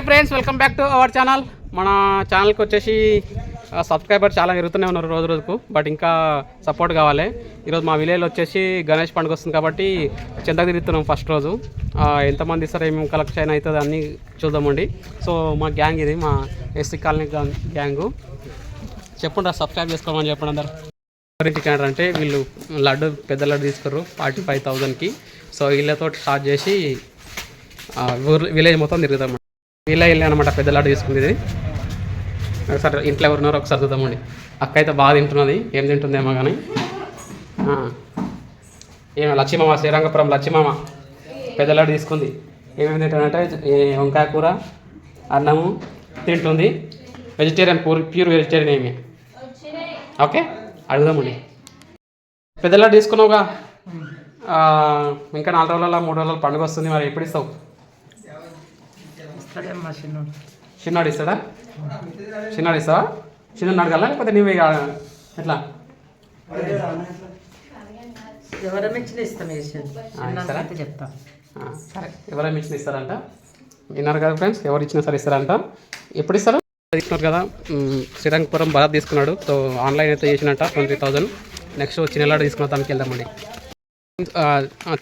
Hi friends welcome back to our channel. మన ఛానల్కి వచ్చేసి సబ్స్క్రైబర్ చాలా ఎరుగుతూనే ఉన్నారు రోజు రోజుకు బట్ ఇంకా సపోర్ట్ కావాలి. ఈరోజు మా విలేజ్లో వచ్చేసి గణేష్ పండుగ వస్తుంది కాబట్టి చెందకు తిరుగుతున్నాం ఫస్ట్ రోజు. ఎంతమంది ఇస్తారు ఏమేమి కలెక్షన్ అవుతుంది అన్నీ చూద్దామండి. సో మా గ్యాంగ్ ఇది మా ఎస్సీ కాలనీ గ్యాంగు. చెప్పండి సబ్స్క్రైబ్ చేసుకోమని చెప్పండి అందరు. గురించి అంటే వీళ్ళు లడ్డు పెద్ద లడ్డు తీసుకుర్రు ఫార్టీ ఫైవ్ థౌజండ్కి సో వీళ్ళతో స్టార్ట్ చేసి ఊరు విలేజ్ మొత్తం తిరుగుతాం వీళ్ళ వెళ్ళి అనమాట పెద్దలాడు తీసుకుంది ఒకసారి ఇంట్లో ఎవరున్నారో ఒకసారి చూద్దామండి. అక్క అయితే బాగా తింటున్నది ఏం తింటుందేమో కానీ ఏమో ఏమి లచ్చిమామ శ్రీరంగపురం లచ్చిమామ. పెద్దలాడు తీసుకుంది. ఏమేమి తింటానంటే వంకాయ కూర అన్నము తింటుంది. వెజిటేరియన్ పూర్ ప్యూర్ వెజిటేరియన్ ఏమి. ఓకే అడుగుదామండి. పెద్దలాడు తీసుకున్నావుగా. ఇంకా నాలుగు రోజుల మూడు రోజుల పండుగ వస్తుంది మరి ఎప్పుడు ఇస్తావు? ఇస్తాడమ్మా చిన్నోడు. చిన్నాడు ఇస్తాడా? చిన్నాడు ఇస్తావా? చిన్న అడగాల లేకపోతే నువ్వు ఇక ఎట్లా? ఎవరైనా ఇచ్చిన ఇస్తాం ఇస్తారా? చెప్తా. సరే. ఎవరైనా ఇచ్చిన ఇస్తారంట? విన్నారు కదా ఫ్రెండ్స్ ఎవరు ఇచ్చినా సరే ఇస్తారంట. ఎప్పుడు ఇస్తారు? తీసుకున్నారు కదా. శ్రీరంగపురం భరత్ తీసుకున్నాడు. సో ఆన్లైన్ అయితే చేసినట్ట ట్వంటీ థౌజండ్. నెక్స్ట్ చిన్నలాడు తీసుకున్న దానికి వెళ్దామండి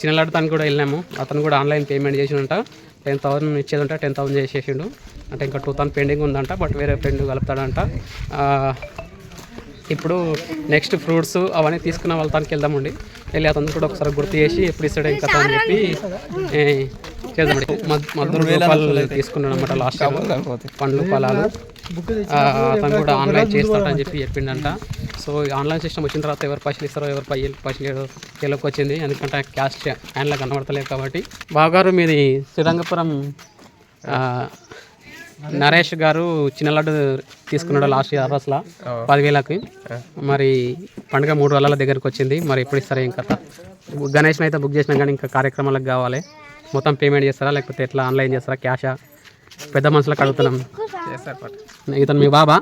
చిన్నలాడు తను కూడా వెళ్ళాము అతను కూడా ఆన్లైన్ పేమెంట్ చేసినంట. టెన్ థౌసండ్ ఇచ్చేదంట టెన్ థౌసండ్ చేసేసిండు. అంటే ఇంకా టూ థౌసండ్ పెండింగ్ ఉందంట బట్ వేరే ఫ్రెండ్ కలుపుతాడంట. ఇప్పుడు నెక్స్ట్ ఫ్రూట్స్ అవన్నీ తీసుకున్న వాళ్ళ తనకి వెళ్దామండి. వెళ్ళి అతను కూడా ఒకసారి గుర్తు చేసి ఎప్పుడు ఇస్తాడు ఇంకా అని చెప్పి చేద్దామండి. మద్- మద్దూరు రూపాయలు తీసుకున్నాడు అనమాట లాస్ట్ పండ్లు ఫలాలు. అతను కూడా ఆన్లైన్ చేస్తాడని చెప్పి చెప్పిండంట. సో ఈ ఆన్లైన్ సిస్టమ్ వచ్చిన తర్వాత ఎవరు పైసలు ఇస్తారో ఎవరు పై పైసలు తెలుగు వచ్చింది. ఎందుకంటే క్యాష్ హ్యాండ్లో కనబడతలేదు కాబట్టి. బావగారు మీది శ్రీరంగపురం నరేష్ గారు చిన్న లడ్డు తీసుకున్నాడు లాస్ట్ ఇయర్ అసలు పదివేలకి. మరి పండుగ మూడు రోజుల దగ్గరకు వచ్చింది. మరి ఎప్పుడు ఇస్తారా ఇంకా గణేష్ని అయితే బుక్ చేసినా కానీ ఇంకా కార్యక్రమాలకు కావాలి. మొత్తం పేమెంట్ చేస్తారా? లేకపోతే ఎట్లా ఆన్లైన్ చేస్తారా? క్యాషా పెద్ద మనుషులకు అడుగుతున్నాం. ఇతను మీ బాబా?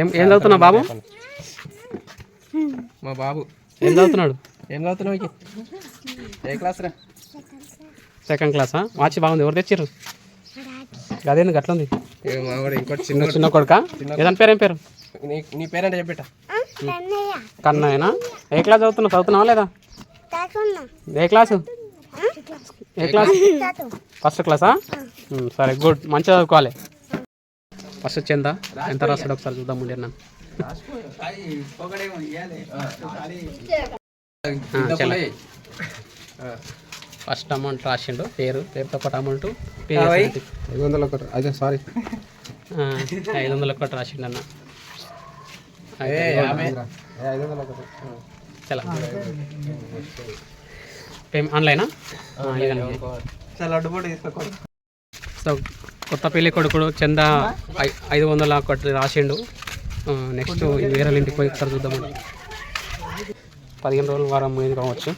ఏం ఏం చదువుతున్నావు బాబు? మా బాబు. ఏం చదువుతున్నాడు? ఏం చదువుతున్నావు iki? ఏ క్లాస్ రా? సెకండ్ క్లాసా వాచి బాగుంది. ఎవరు తెచ్చిర్రు? అదేందుకు అట్లా ఉంది? ఇంకోటి చిన్న చిన్న కొడుక? ఏదని పేరు ఏం పేరు? నీ పేరంటే చెప్పేట. కన్నయ్యనా? ఏ క్లాస్ చదువుతున్నావు? చదువుతున్నావా లేదా? ఏ క్లాసు? ఏ క్లాస్? ఫస్ట్ క్లాసా? సరే గుడ్. మంచిగా చదువుకోవాలి. ఫస్ట్ వచ్చిందా ఎంత రాస్తాడు ఒకసారి చూద్దాం ముందు అన్న. ఫస్ట్ అమౌంట్ రాసిండు పేరు పేరుతో పాటు అమౌంట్. ఐదు వందల ఒకటి అదే సారీ ఐదు వందల ఒకటి రాసిండు అన్న ఐదు వందల ఒకటి చలా. పేమ్ ఆన్లైనా? సో కొత్త పెళ్ళి కొడుకుడు చంద ఐ- ఐదు వందల ఒకటి రాసిండు నెక్స్ట్ వేరే ఇంటికి పోయి ఒకసారి చూద్దామండి పదిహేను రోజులు వారం మీద కావచ్చు.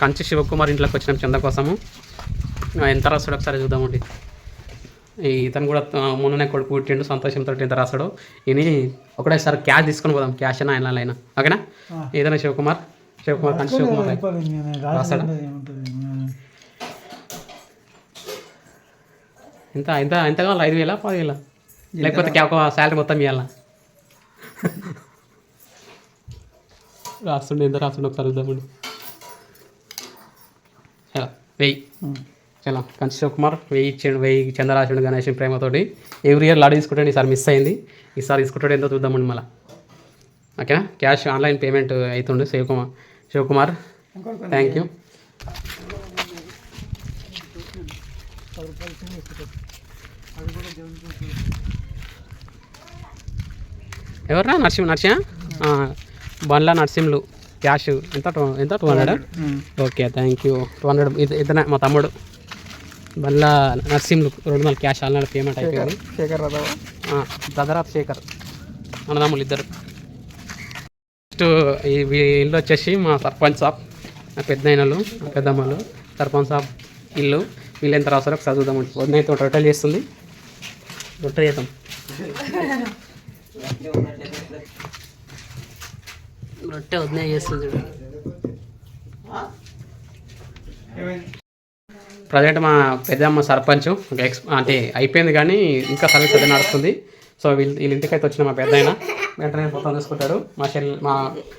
కంచి శివకుమార్ ఇంట్లోకి వచ్చినాం చంద కోసము. ఎంత రాస్తాడు ఒకసారి చూద్దామండి. ఇతను కూడా మొన్ననే కొడుకు పుట్టిండు సంతోషంతో ఎంత రాస్తాడు. ఇని ఒకటేసారి క్యాష్ తీసుకొని పోదాం క్యాష్ అయినా ఆయన అయినా. ఓకేనా? ఏదైనా శివకుమార్ శివకుమార్ కంచి శివకుమార్ రాస్తాడా? ఎంత ఎంత ఎంత కావాలి ఐదు వేల పదివేల? లేకపోతే ఒక శాలరీ మొత్తం ఇవ్వాలా? రాస్తుండే ఎంత రాస్తుండే ఒకసారి చూద్దామండి చలో వెయ్యి. చలో కంచి శివకుమార్ వెయ్యి ఇచ్చాడు వెయ్యి చంద రాసిండు గణేష్ ప్రేమతోటి. ఎవ్రీ ఇయర్ లాడ్ తీసుకుంటాడు ఈసారి మిస్ అయింది. ఈసారి తీసుకుంటాడు ఎంతో చూద్దామండి మళ్ళీ. ఓకేనా? క్యాష్ ఆన్లైన్ పేమెంట్ అవుతుండే శివకుమార్ శివకుమార్ థ్యాంక్ యూ ఎవర్రా నరసింహ నరసింహ? బండ్ల నరసింహులు క్యాష్. ఎంత టూ ఎంత two hundred? Okay thank you two hundred ఇది ఇతనే మా తమ్ముడు. బండ్ల నరసింహులు రెండు వందల క్యాష్ ఆన్లైన్ పేమెంట్ అయిపోయింది. శేఖర్ బ్రదర్ శేఖర్. అన్నదమ్ములు ఇద్దరు. నెక్స్ట్ ఈ ఇల్లు వచ్చేసి మా సర్పంచ్ సాబ్ నా పెద్ద అయినలు పెద్దమ్మలు సర్పంచ్ సాబ్ ఇల్లు. వీళ్ళు ఎంత రాస్తారో ఒకసారి చూద్దామండి వదినైతే ఒక రొట్టెలు చేస్తుంది. రొట్టె చేద్దాం. రొట్టె వదిన చేస్తుంది చూడు. ప్రజెంట్ మా పెద్దమ్మ సర్పంచ్ ఇంకా ఎక్స్ అంటే అయిపోయింది కానీ ఇంకా సర్వీస్ అదే నడుస్తుంది. సో వీళ్ళు వీళ్ళ ఇంటికి అయితే వచ్చిన మా పెద్ద ఆయన వెంటనే మొత్తం చూసుకుంటాడు మా చెల్లి మా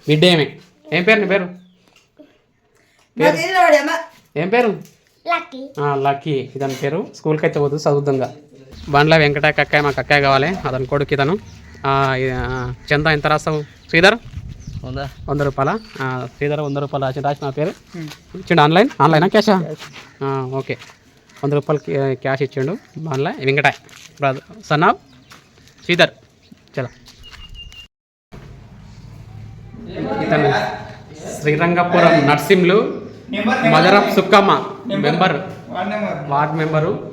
బిడ్డ ఏమి. ఏం పేరు నీ పేరు? ఏం పేరు? ఆ, లక్కీ. ఇదని పేరు స్కూల్కి అయితే పోతుంది చదువుతుందిగా బండ్ల వెంకట కక్కాయ మా కక్కాయ కావాలి. అతని కొడుకు ఇతను. చందా ఎంత రాస్తావు? శ్రీధర్? వంద. రూపాయల? శ్రీధర్ వంద రూపాయలు రాసి రాసిన పేరు? ఇచ్చిండు ఆన్లైన్? ఆన్లైనా క్యాషా? ఓకే. వంద రూపాయలు క్యా- క్యాష్ ఇచ్చిండు online. Venkatai. Brother son of Sridhar. చలో. ఇతను Srirangapuram Narsimlu mother of Sukkamma. Member. Ward member.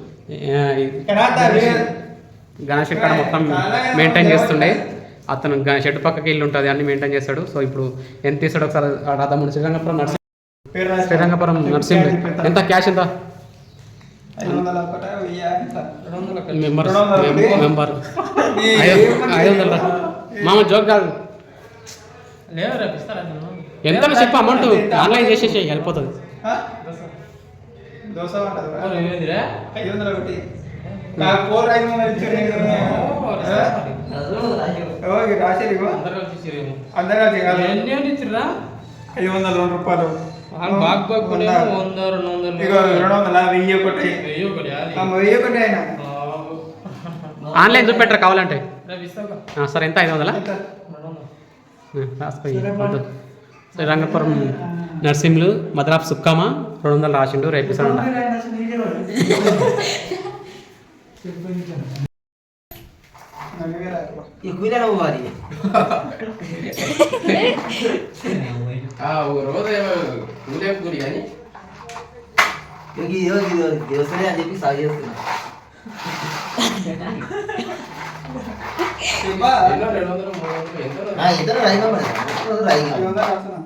Ganesh ఇక్కడ మొత్తం మెయింటైన్ చేస్తుండే. అతను షెడ్ పక్కకి ఇల్లు ఉంటుంది అన్ని మెయింటైన్ చేస్తాడు. సో ఇప్పుడు ఎంత తీస్తాడు ఒకసారి రాద్దాము శ్రీరంగపురం నర్సింగ్ శ్రీరంగపురం నర్సింగ్ ఎంత క్యాష్ ఎంత? మెంబర్ మెంబర్ ఐదు ఐదు వందలు రా. మామ జోక్ కాదు. ఎంత చెప్పు అమౌంట్ ఆన్లైన్ చేసేసి వెళ్ళిపోతుంది. ఇచ్చారు వందలు రెండు రూపాయలు. ఇగో రెండు వందల వెయ్యి ఒకటి. ఆ, వెయ్యి ఒకటి ఆయన ఆన్లైన్ చూపెట్టరు కావాలంటే? సరే ఎంత? ఐదు వందలా? రాసిపోయి శ్రీరంగపురం నర్సింహులు మద్రాఫ్ సుక్కమ్మ రెండు వందలు రాసిండు రేపు ఇస్తాడంట నలభై వేల ఐదు. చెప్పా? ఇద్దరు రైగా మరి రైగా ఐదు వందలు రాస్తున్నా.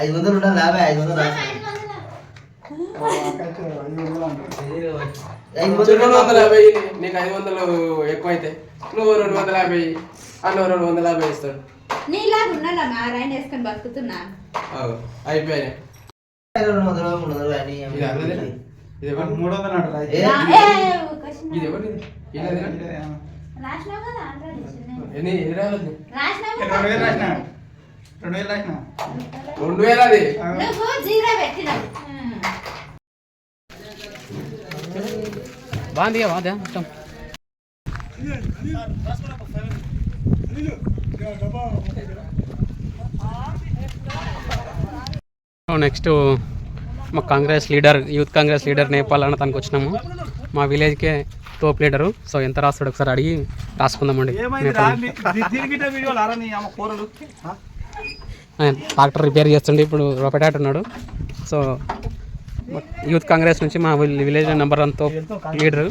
ఐదు వందలు ఉండాలి యాభై ఐదు వందలు రాసి ఓ, అక్కచ్చు, ఐదు వందలు అంటారు. రెండు వందల వందలు యాభై నీకు ఐదు వందలు ఎక్కువ అయితే నువ్వు రెండు వందల యాభై అన్న రెండు వందల యాభై ఇస్తాడు. నీలాగా వేసుకొని బతుకుతున్నా? అయిపోయాయి రెండు వందలు మూడు వందలు అని ఇది ఎవరు? మూడు వందలు అంటారు? ఇది. రాసినావు కదా రాసినావు రెండు కదా? వేలు రాసిన? రెండు వేలు అది. ఆ, నువ్వు జీరో పెట్టినావు బాగుంది బాగా మొత్తం నెక్స్ట్ మా Congress leader youth Congress leader Nepal అన్న తనకు వచ్చినాము. మా విలేజ్కే తోపు లీడరు. సో ఎంత రాస్తాడు ఒకసారి అడిగి రాసుకుందామండి ట్రాక్టర్ రిపేర్ చేస్తుండే ఇప్పుడు రొపెటాట్ ఉన్నాడు. సో యూత్ కాంగ్రెస్ నుంచి మా విల్- విలేజ్ నెంబర్ వన్తో లీడరు.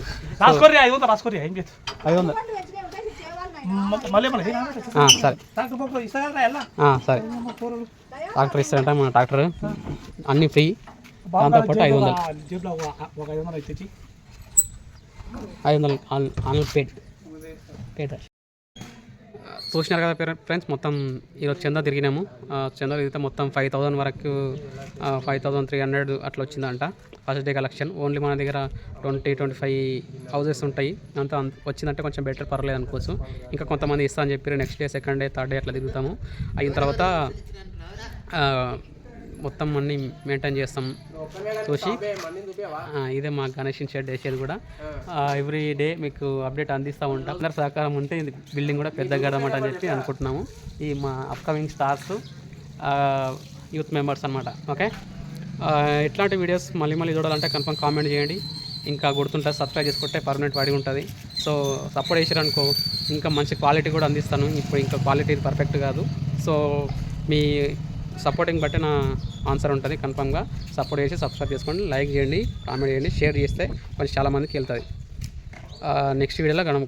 సరే. సరే. ట్రాక్టర్ ఇస్తారంట మన ట్రాక్టర్. అన్ని ఫ్రీ. దాంతోపాటు ఐదు వందలు. జేబులో ఒక ఒక ఐదు వందలు ఐదు వందలు ఆన్ ఆన్లైన్ పేడ్ పేడ్ చూసినారు కదా పేరెంట్ ఫ్రెండ్స్ మొత్తం ఈరోజు చందా తిరిగినాము. చందా తిరిగితే మొత్తం ఫైవ్ థౌసండ్ వరకు ఫైవ్ థౌసండ్ త్రీ హండ్రెడ్ అట్లా వచ్చిందంట. ఫస్ట్ డే కలెక్షన్ ఓన్లీ మన దగ్గర ట్వంటీ ట్వంటీ ఫైవ్ హౌజెస్ ఉంటాయి. అంతా అంత- వచ్చిందంటే కొంచెం బెటర్ పర్లేదు అనుకోవచ్చు. ఇంకా కొంతమంది ఇస్తా అని చెప్పి next day second day third day అట్లా తిరుగుతాము. అయిన తర్వాత మొత్తం అన్ని మెయింటైన్ చేస్తాం. చూసి ఇదే మా గణేష్ షెడ్ వేసేది కూడా. ఎవ్రీ డే మీకు అప్డేట్ అందిస్తూ ఉంటాం. అందరు సహకారం ఉంటే ఇది బిల్డింగ్ కూడా పెద్దగా కడమాట అని చెప్పి అనుకుంటున్నాము. ఈ మా అప్కమింగ్ స్టార్స్ యూత్ మెంబర్స్ అనమాట ఓకే ఇట్లాంటి వీడియోస్ మళ్ళీ మళ్ళీ చూడాలంటే కన్ఫర్మ్ కామెంట్ చేయండి. ఇంకా గుర్తుంటే సబ్స్క్రైబ్ చేసుకుంటే పర్మనెంట్ వాడి ఉంటుంది. సో సపోర్ట్ చేసారనుకో ఇంకా మంచి క్వాలిటీ కూడా అందిస్తాను. ఇప్పుడు ఇంకా క్వాలిటీ పర్ఫెక్ట్ కాదు. సో మీ సపోర్టింగ్ బట్టి నా ఆన్సర్ ఉంటుంది కన్ఫామ్గా సపోర్ట్ చేసి సబ్స్క్రైబ్ చేసుకోండి లైక్ చేయండి కామెంట్ చేయండి షేర్ చేస్తే కొంచెం చాలామందికి వెళ్తుంది. నెక్స్ట్ వీడియోలో కన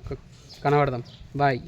కనబడదాం. బాయ్